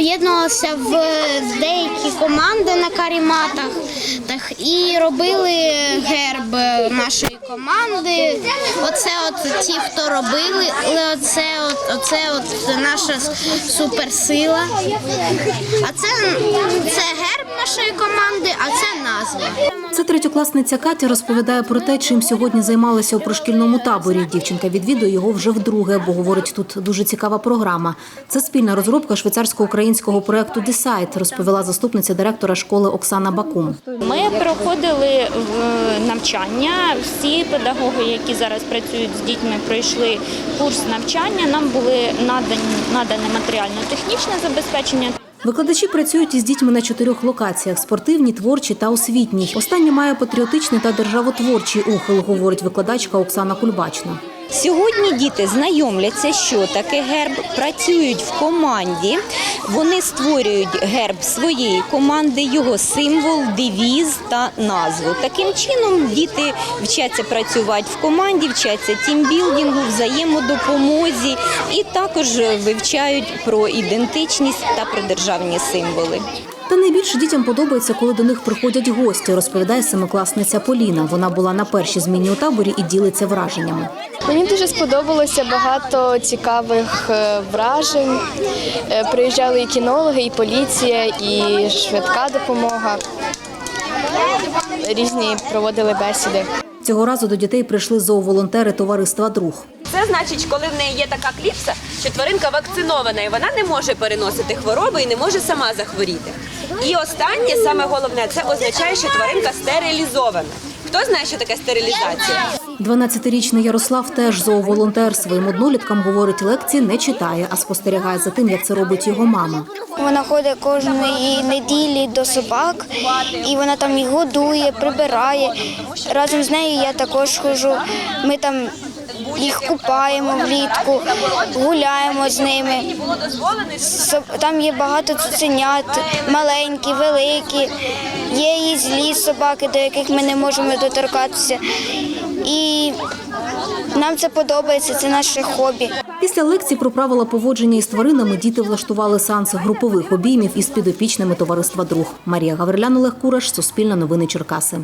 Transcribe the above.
об'єднувалися в деякі команди на каріматах і робили герб нашої команди. Оце от ті, хто робили, оце от, оце от наша суперсила. А це, це герб нашої команди, а це назва. Це третьокласниця Катя розповідає про те, чим сьогодні займалася у пришкільному таборі. Дівчинка відвідує його вже вдруге, бо говорить, тут дуже цікава програма. Це спільна розробка швейцарсько-українського проекту «Десайт», розповіла заступниця директора школи Оксана Бакум. Ми проходили в навчання. Всі педагоги, які зараз працюють з дітьми, пройшли курс навчання. Нам були надані надане матеріально-технічне забезпечення. Викладачі працюють із дітьми на чотирьох локаціях: спортивні, творчі та освітній. Останнє має патріотичний та державотворчий ухил, говорить викладачка Оксана Кульбачна. Сьогодні діти знайомляться, що таке герб, працюють в команді. Вони створюють герб своєї команди, його символ, девіз та назву. Таким чином діти вчаться працювати в команді, вчаться тімбілдингу, взаємодопомозі і також вивчають про ідентичність та про державні символи. Та найбільше дітям подобається, коли до них приходять гості, розповідає семикласниця Поліна. Вона була на першій зміні у таборі і ділиться враженнями. Мені дуже сподобалося багато цікавих е, вражень. Е, Приїжджали і кінологи, і поліція, і швидка допомога. Різні проводили бесіди. Цього разу до дітей прийшли зооволонтери товариства Друг. Це значить, коли в неї є така кліпса, що тваринка вакцинована і вона не може переносити хвороби і не може сама захворіти. І останнє, саме головне, це означає, що тваринка стерилізована. Хто знає, що таке стерилізація? 12-річний Ярослав теж зооволонтер. Своїм одноліткам говорить, лекції не читає, а спостерігає за тим, як це робить його мама. Вона ходить кожної неділі до собак, і вона там їх годує, прибирає. Разом з нею я також ходжу. Ми там їх купаємо влітку, гуляємо з ними. Там є багато цуценят, маленькі, великі. Є і злі собаки, до яких ми не можемо доторкатися. І нам це подобається, це наше хобі. Після лекцій про правила поводження із тваринами діти влаштували сеанси групових обіймів із підопічними товариства Друг. Марія Гаврилян, Олег Кураш, Суспільне новини Черкаси.